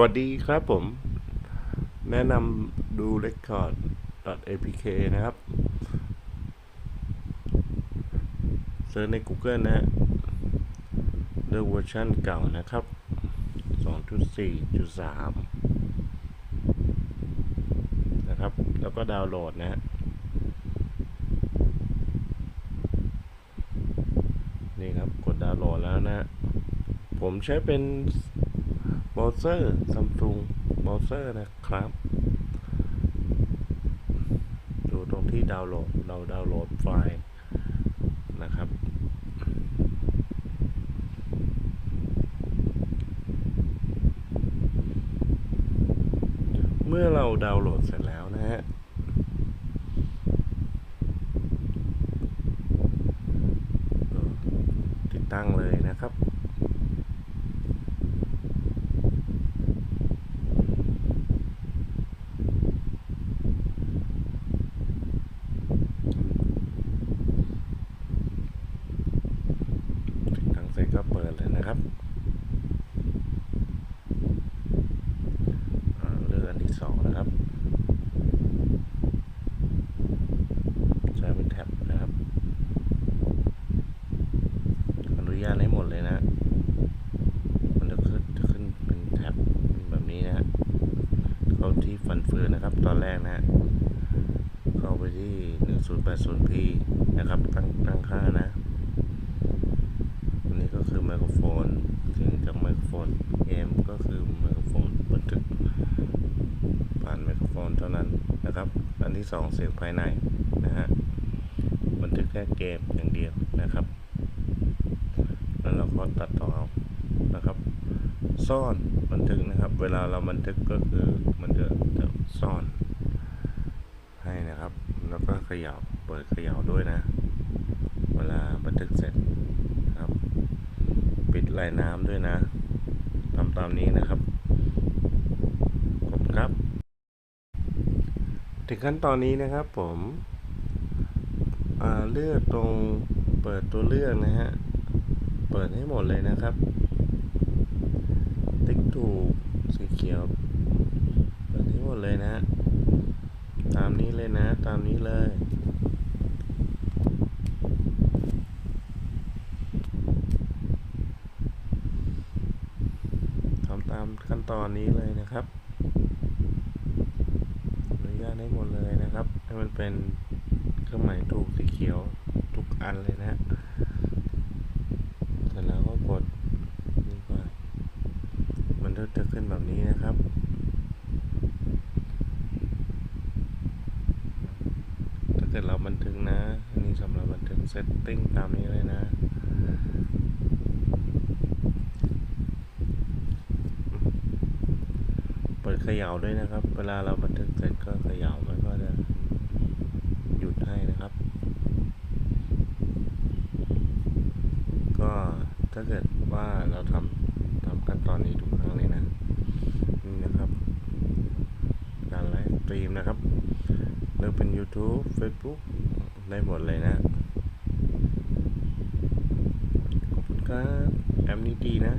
วัสดีครับผม แนะนำดู record.apk นะครับเซิร์ชใน Google นะฮะเลือกเวอร์ชันเก่านะครับ 2.4.3 นะครับ แล้วก็ดาวน์โหลดนะฮะนี่ครับ กดดาวน์โหลดแล้วนะฮะผมใช้เป็น เบราว์เซอร์ซัมซุงเบราว์เซอร์นะครับ ดูตรงที่ดาวน์โหลด เราดาวน์โหลดไฟล์นะครับเมื่อเราดาวน์โหลดเสร็จแล้วนะฮะ ติดตั้งเลยนะครับ ติดตั้งเสร็จก็เปิดเลยนะ ครับอ่าเลือกอันที่สองนะครับใช้เป็นแท็บนะครับ อนุญาตให้หมดเลยนะ มันจะขึ้นจะขึ้นเป็นแท็บแบบนี้นะเข้าที่ฟันเฟือนนะครับ ตอนแรกนะฮะเข้าไปที่ 1080p นะครับ ตั้งตั้งค่านะ อันนี้ก็คือไมโครโฟนเสียงจากไมโครโฟน M ก็คือไมโครโฟนบันทึกผ่านไมโครโฟนเท่านั้นนะครับ อันที่สองเสียงภายในนะฮะบันทึกแค่เกมอย่างเดียวนะครับ แล้วเราก็ตัดต่อเอานะครับ ซ่อนบันทึกนะครับ เวลาเราบันทึกก็คือมันจะจะซ่อน ให้นะครับ แล้วก็เขย่าเปิดเขย่าด้วยนะ เวลาบันทึกเสร็จครับ ปิดลายน้ำด้วยนะทำตามนี้นะครับขอบคุณครับ ถึงขั้นตอนนี้นะครับผมเลือกตรงเปิดตัวเลือกนะฮะ เปิดให้หมดเลยนะครับ ติ๊กถูกสีเขียว เปิดให้หมดเลยนะฮะตามนี้เลยนะ ตามนี้เลยทำตามขั้นตอนนี้เลยนะครับอนุญาตให้หมดเลย นะครับ ให้มันเป็นเครื่องหมายถูกสีเขียวทุกอันเลยนะฮะเสร็จแล้วก็กดนี่ไปมันก็จะขึ้นแบบนี้นะครับถ้าเกิดเราบันทึกนะ อันนี้สำหรับบันทึกเซตติ้งตามนี้เลยนะเปิดเขย่าด้วยนะครับ เวลาเราบันทึกเสร็จก็เขย่ามันก็จะหยุดให้นะครับ ก็ ถ้าเกิดว่าเราทำทำขั้นตอนนี้ทุกครั้งเลยนะนี่นะครับ การไลฟ์สตรีมนะครับเลือกเป็น YouTube Facebook ได้หมดเลยนะ ขอบคุณครับ แอปนี้ดีนะ